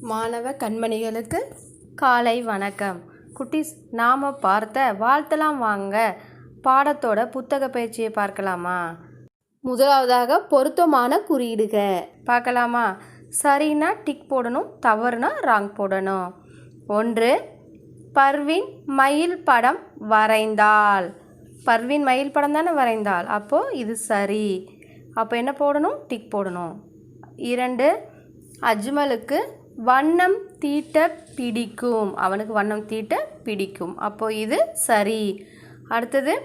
மாணவ கண்மணிகளுக்கு காலை வணக்கம். குட்டீஸ் நாம் பார்த்த வாழ்த்தலாம் வாங்க. பாடத்தோட புத்தக பயிற்சியை பார்க்கலாமா? முதலாவதாக பொருத்தமான குறியீடுக. பார்க்கலாமா? சரினா டிக் போடணும் தவறுனா ராங் போடணும். ஒன்று பர்வின் மயில் படம் வரைந்தாள் பர்வின் மயில் படம் தானே வரைந்தாள் அப்போது இது சரி. அப்போ என்ன போடணும்? டிக் போடணும். இரண்டு அஜ்மலுக்கு வண்ணம் தீட்ட பிடிக்கும். அவனுக்கு வண்ணம் தீட்ட பிடிக்கும். அப்போ இது சரி. அடுத்தது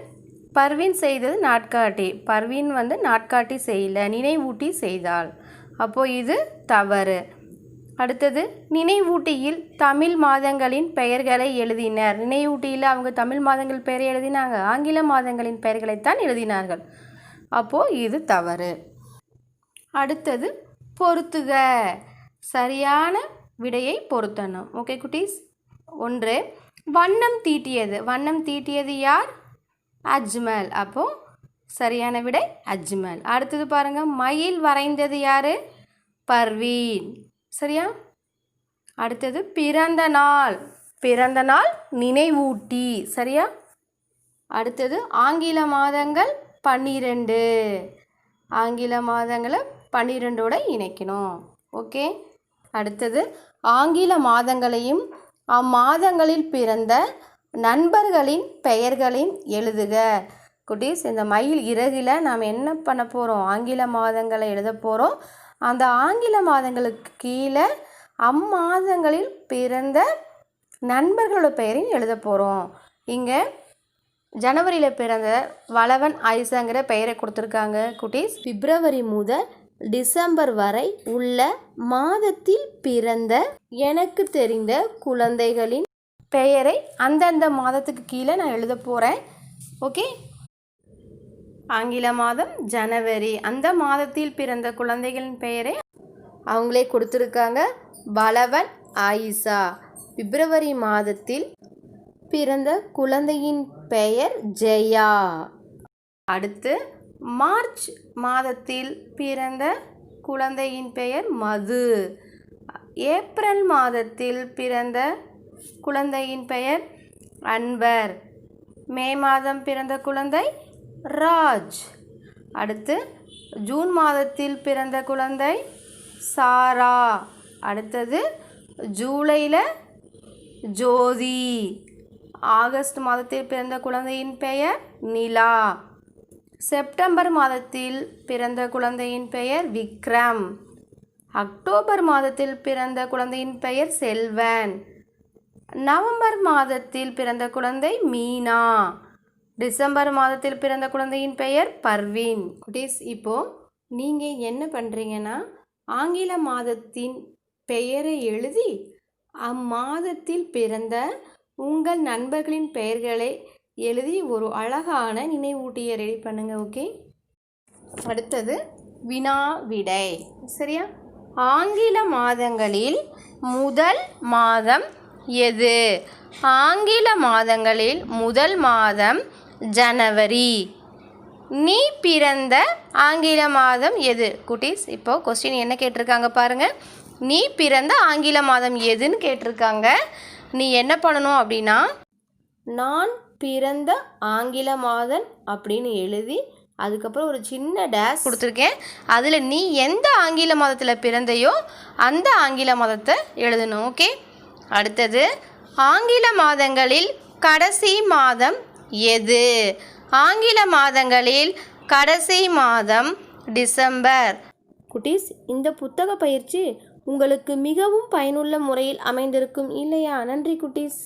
பர்வீன் செய்தது நாட்காட்டி. பர்வீன் வந்து நாட்காட்டி செய்யல நினைவூட்டி செய்தாள். அப்போ இது தவறு. அடுத்தது நினைவூட்டியில் தமிழ் மாதங்களின் பெயர்களை எழுதினர். நினைவூட்டியில் அவங்க தமிழ் மாதங்கள் பெயரை எழுதினாங்க. ஆங்கில மாதங்களின் பெயர்களைத்தான் எழுதினார்கள். அப்போது இது தவறு. அடுத்தது பொருத்துக சரியான விடையை பொருத்தணும். ஓகே குட்டீஸ்? ஒன்று வண்ணம் தீட்டியது. வண்ணம் தீட்டியது யார்? அஜ்மல். அப்போது சரியான விடை அஜ்மல். அடுத்தது பாருங்கள் மயில் வரைந்தது யார்? பர்வீன். சரியா? அடுத்தது பிறந்த நாள். பிறந்த நாள் நினைவூட்டி. சரியா? அடுத்தது ஆங்கில மாதங்கள் பன்னிரெண்டு. ஆங்கில மாதங்களை பன்னிரெண்டோட இணைக்கணும். ஓகே அடுத்தது ஆங்கில மாதங்களையும் அம்மாதங்களில் பிறந்த நண்பர்களின் பெயர்களையும் எழுதுக. குட்டீஸ் இந்த மயில் இறகில் நாம் என்ன பண்ண போகிறோம் ஆங்கில மாதங்களை எழுத போகிறோம் அந்த ஆங்கில மாதங்களுக்கு கீழே அம்மாதங்களில் பிறந்த நண்பர்களோட பெயரையும் எழுத போகிறோம் இங்கே ஜனவரியில் பிறந்த வளவன் ஆயிஷாங்கிற பெயரை கொடுத்துருக்காங்க குட்டீஸ். பிப்ரவரி முதல் டிசம்பர் வரை உள்ள மாதத்தில் பிறந்த எனக்கு தெரிந்த குழந்தைகளின் பெயரை அந்தந்த மாதத்துக்கு கீழே நான் எழுத போகிறேன் ஓகே? ஆங்கில மாதம் ஜனவரி. அந்த மாதத்தில் பிறந்த குழந்தைகளின் பெயரை அவங்களே கொடுத்துருக்காங்க. பலவன் ஆயிஷா. பிப்ரவரி மாதத்தில் பிறந்த குழந்தையின் பெயர் ஜெயா. அடுத்து மார்ச் மாதத்தில் பிறந்த குழந்தையின் பெயர் மது. ஏப்ரல் மாதத்தில் பிறந்த குழந்தையின் பெயர் அன்பர். மே மாதம் பிறந்த குழந்தை ராஜ். அடுத்து ஜூன் மாதத்தில் பிறந்த குழந்தை சாரா. அடுத்தது ஜூலையில் ஜோதி. ஆகஸ்ட் மாதத்தில் பிறந்த குழந்தையின் பெயர் நிலா. செப்டம்பர் மாதத்தில் பிறந்த குழந்தையின் பெயர் விக்ரம். அக்டோபர் மாதத்தில் பிறந்த குழந்தையின் பெயர் செல்வன். நவம்பர் மாதத்தில் பிறந்த குழந்தை மீனா. டிசம்பர் மாதத்தில் பிறந்த குழந்தையின் பெயர் பர்வீன். குட்டீஸ் இப்போது நீங்கள் என்ன பண்ணுறீங்கன்னா ஆங்கில மாதத்தின் பெயரை எழுதி அம்மாதத்தில் பிறந்த உங்கள் நண்பர்களின் பெயர்களை எழுதி ஒரு அழகான நினைவூட்டியை ரெடி பண்ணுங்கள் ஓகே அடுத்தது வினா விடை சரியா? ஆங்கில மாதங்களில் முதல் மாதம் எது? ஆங்கில மாதங்களில் முதல் மாதம் ஜனவரி. நீ பிறந்த ஆங்கில மாதம் எது? குட்டீஸ் இப்போ கொஸ்டின் என்ன கேட்டிருக்காங்க பாருங்கள் நீ பிறந்த ஆங்கில மாதம் எதுன்னு கேட்டிருக்காங்க. நீ என்ன பண்ணணும் அப்படின்னா நான் பிறந்த ஆங்கில மாதம் அப்படின்னு எழுதி அதுக்கப்புறம் ஒரு சின்ன டேஸ் கொடுத்துருக்கேன். அதில் நீ எந்த ஆங்கில மாதத்தில் பிறந்தையோ அந்த ஆங்கில மாதத்தை எழுதணும் ஓகே அடுத்தது ஆங்கில மாதங்களில் கடைசி மாதம் எது? ஆங்கில மாதங்களில் கடைசி மாதம் டிசம்பர். குட்டீஸ் இந்த புத்தக பயிற்சி உங்களுக்கு மிகவும் பயனுள்ள முறையில் அமைந்திருக்கும். இல்லையா? நன்றி குட்டீஸ்.